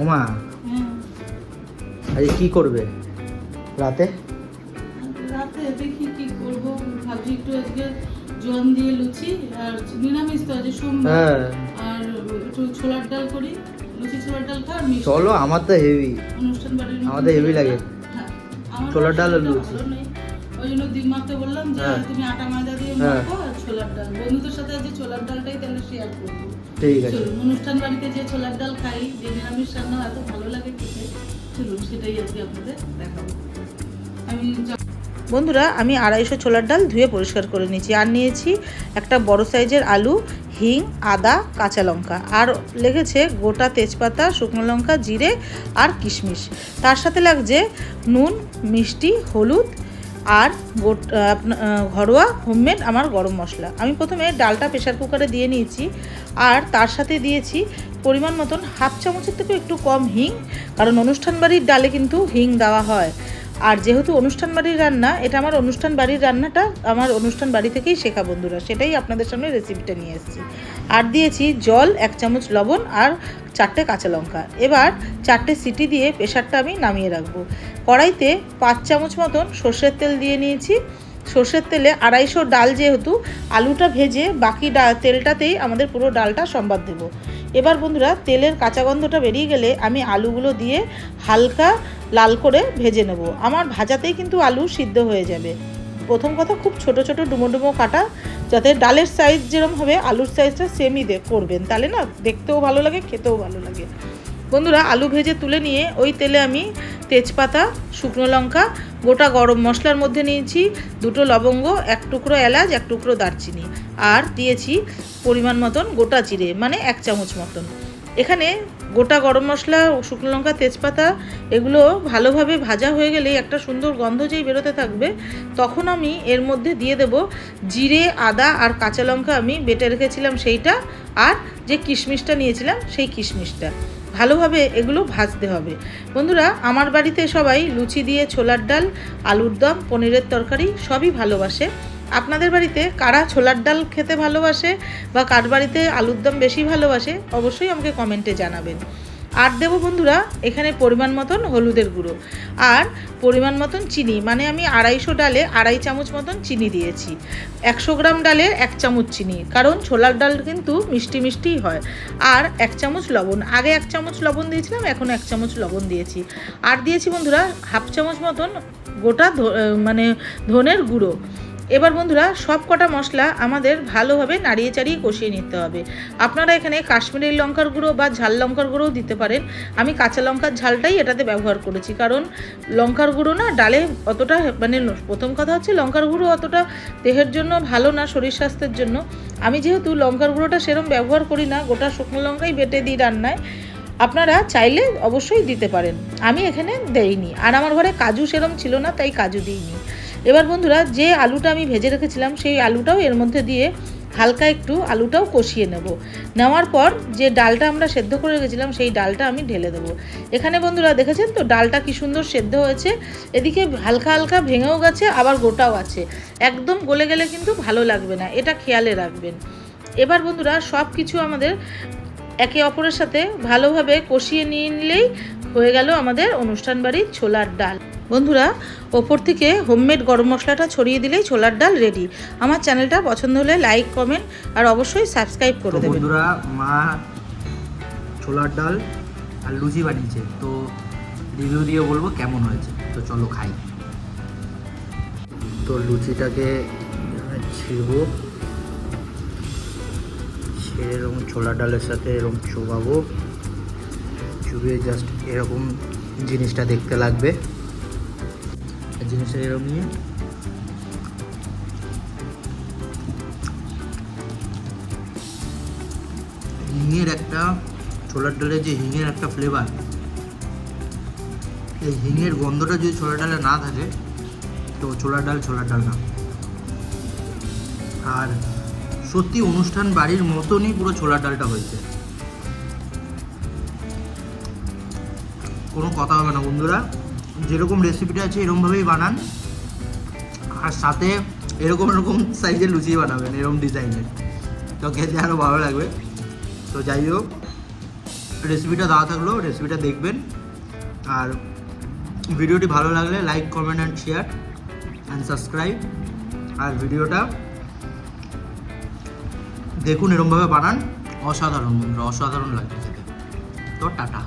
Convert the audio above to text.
ওমা। আজকে কি করবে? রাতে? রাতে দেখি কি করব। ভাবছি একটু আজকে জন দিয়ে লুচি আর নিরামিষ তো আজ সোমবার। হ্যাঁ। আর একটু ছোলার ডাল করি। লুচি ছোলার ডাল খা চলো আমার তো হেভি অনুষ্ঠান বাড়ির আমাদের ছোলার লাগে। হ্যাঁ, ছোলার ডাল আর লুচি। ওই জন্য দিমাগকে বললাম যে হ্যাঁ। তুমি আটা ময়দা দিয়ে। মাখো ছোলার ডাল। বন্ধুদের সাথে আজ ছোলার ডালটাই তাহলে শেয়ার করব। ঠিক আছে। অনুষ্ঠান বাড়িতে যে ছোলার ডাল খাই যে নিরামিষ রান্না এত ভালো লাগে খেতে চলুন সেটাই আজকে আপনাদের দেখাবো। আমি বন্ধুরা আমি আড়াইশো ছোলার ডাল ধুয়ে পরিষ্কার করে নিয়েছি। আর নিয়েছি একটা বড় সাইজের আলু হিং আদা কাঁচা লঙ্কা। আর লেগেছে গোটা তেজপাতা শুকনো লঙ্কা জিরে আর কিশমিশ। তার সাথে লাগছে নুন মিষ্টি হলুদ আর ঘরোয়া হোমমেড আমার গরম মশলা। আমি প্রথমে ডালটা প্রেশার কুকারে দিয়ে নিয়েছি আর তার সাথে দিয়েছি পরিমাণ মতন হাফ চামচের থেকে একটু কম হিং, কারণ অনুষ্ঠান বাড়ির ডালে কিন্তু হিং দেওয়া হয়। আর যেহেতু অনুষ্ঠান বাড়ির রান্না, এটা আমার অনুষ্ঠান বাড়ির রান্নাটা আমার অনুষ্ঠান বাড়ি থেকেই শেখা বন্ধুরা, সেটাই আপনাদের সামনে রেসিপিটা নিয়ে এসেছি। আর দিয়েছি জল, এক চামচ লবণ আর চারটে কাঁচা লঙ্কা। এবার চারটে সিটি দিয়ে প্রেশারটা আমি নামিয়ে রাখব। কড়াইতে পাঁচ চামচ মতন সর্ষের তেল দিয়ে নিয়েছি। সর্ষের তেলে আড়াইশো ডাল যেহেতু, আলুটা ভেজে বাকি ডাল, তেলটাতেই আমাদের পুরো ডালটা সম্বাদ দেব। এবার বন্ধুরা, তেলের কাঁচা গন্ধটা বেরিয়ে গেলে আমি আলুগুলো দিয়ে হালকা লাল করে ভেজে নেব। আমার ভাজাতেই কিন্তু আলু সিদ্ধ হয়ে যাবে। প্রথম কথা, খুব ছোট ছোট ডুমো ডুমো কাটা যাতে ডালের সাইজ যেরকম হবে, আলুর সাইজটা সেমই দে, করবেন। তাহলে না, দেখতেও ভালো লাগে, খেতেও ভালো লাগে। বন্ধুরা, আলু ভেজে তুলে নিয়ে ওই তেলে আমি তেজপাতা, শুকনো লঙ্কা, গোটা গরম মশলার মধ্যে নিয়েছি, দুটো লবঙ্গ, এক টুকরো এলাচ, এক টুকরো দারচিনি। আর দিয়েছি পরিমাণ মতন গোটা চিড়ে মানে এক চামচ মতন। এখানে গোটা গরম মশলা, শুকনো লঙ্কা, তেজপাতা, এগুলো ভালোভাবে ভাজা হয়ে গেলে একটা সুন্দর গন্ধ যেই বেরোতে থাকবে, তখন আমি এর মধ্যে দিয়ে দেব জিরে, আদা আর কাঁচা লঙ্কা আমি বেটে রেখেছিলাম সেইটা আর যে কিশমিশটা নিয়েছিলাম সেই কিশমিশটা। ভালোভাবে এগুলো ভাজতে হবে। বন্ধুরা, আমার বাড়িতে সবাই লুচি দিয়ে ছোলার ডাল, আলুর দম, পনিরের তরকারি সবই ভালোবাসে। আপনাদের বাড়িতে কারা ছোলার ডাল খেতে ভালোবাসে বা কার বাড়িতে আলুর দম বেশি ভালোবাসে, অবশ্যই আমাকে কমেন্টে জানাবেন। আর দেবো বন্ধুরা, এখানে পরিমাণ মতন হলুদের গুঁড়ো। আর পরিমাণ মতন চিনি মানে আমি আড়াইশো ডালে আড়াই চামচ মতন চিনি দিয়েছি। একশো গ্রাম ডালে এক চামচ চিনি, কারণ ছোলার ডাল কিন্তু মিষ্টি মিষ্টিই হয়। আর এক চামচ লবণ, আগে এক চামচ লবণ দিয়েছিলাম, এখন এক চামচ লবণ দিয়েছি। আর দিয়েছি বন্ধুরা, হাফ চামচ মতন গোটা মানে ধনের গুঁড়ো। এবার বন্ধুরা, সব কটা মশলা আমাদের ভালোভাবে নাড়িয়ে চাড়িয়ে কষিয়ে নিতে হবে। আপনারা এখানে কাশ্মীরি লঙ্কার গুঁড়ো বা ঝাল লঙ্কার গুঁড়োও দিতে পারেন। আমি কাঁচা লঙ্কার ঝালটাই এটাতে ব্যবহার করেছি, কারণ লঙ্কার গুঁড়ো না ডালে অতটা মানে প্রথম কথা হচ্ছে লঙ্কার গুঁড়ো অতটা দেহের জন্য ভালো না, শরীর স্বাস্থ্যের জন্য। আমি যেহেতু লঙ্কার গুঁড়োটা সেরম ব্যবহার করি না, গোটা শুকনো লঙ্কাই বেটে দিই রান্নায়। আপনারা চাইলে অবশ্যই দিতে পারেন। আমি এখানে দেইনি। আর আমার ঘরে কাজু সেরম ছিল না, তাই কাজু দিইনি। এবার বন্ধুরা, যে আলুটা আমি ভেজে রেখেছিলাম, সেই আলুটাও এর মধ্যে দিয়ে হালকা একটু আলুটাও কষিয়ে নেব। নেওয়ার পর যে ডালটা আমরা সেদ্ধ করে রেখেছিলাম, সেই ডালটা আমি ঢেলে দেবো। এখানে বন্ধুরা, দেখেছেন তো? ডালটা কি সুন্দর সেদ্ধ হয়েছে। এদিকে হালকা হালকা ভেঙেও গেছে, আবার গোটাও আছে। একদম গলে গেলে কিন্তু ভালো লাগবে না, এটা খেয়ালে রাখবেন। এবার বন্ধুরা সব কিছু আমাদের একে অপরের সাথে ভালোভাবে কষিয়ে নিয়ে নিলেই হয়ে গেল আমাদের অনুষ্ঠান বাড়ির ছোলার ডাল। বন্ধুরা ওপর থেকে হোমমেড গরম মশলাটা ছড়িয়ে দিলেই ছোলার ডাল রেডি আমার চ্যানেলটা পছন্দ হলে লাইক কমেন্ট আর অবশ্যই সাবস্ক্রাইব করে দেবেন। বন্ধুরা মা ছোলার ডাল আর লুচি বানিয়েছে। তো রিভিউ দিয়ে বলব কেমন হয়েছে। তো চলো খাই। তো লুচিটাকে ছিড়বো। ছেড়ে এরকম ছোলার ডালের সাথে এরকম চোবাবো। চুবিয়ে জাস্ট এরকম জিনিসটা দেখতে লাগবে। জিনিসটা এরকম নিয়ে। হিঙের একটা, ছোলার ডালের যে হিঙের একটা ফ্লেভার এই হিঙের গন্ধটা যদি ছোলার ডালে না থাকে, তো ছোলার ডাল ছোলার ডাল না। আর সত্যি অনুষ্ঠান বাড়ির মতনই পুরো ছোলার ডালটা হয়েছে। কোনো কথা হবে না বন্ধুরা। যেরকম রেসিপিটা আছে এরকমভাবেই বানান। আর সাথে এরকম এরকম সাইজের লুচি বানাবেন, এরকম ডিজাইনের তো খেতে আরও ভালো লাগবে। তো যাই হোক রেসিপিটা দেওয়া থাকল রেসিপিটা দেখবেন। আর ভিডিওটি ভালো লাগলে like comment and share and subscribe আর ভিডিওটা দেখুন এরমভাবে বানান। অসাধারণ বন্ধুরা, অসাধারণ খেতে। তো টাটা।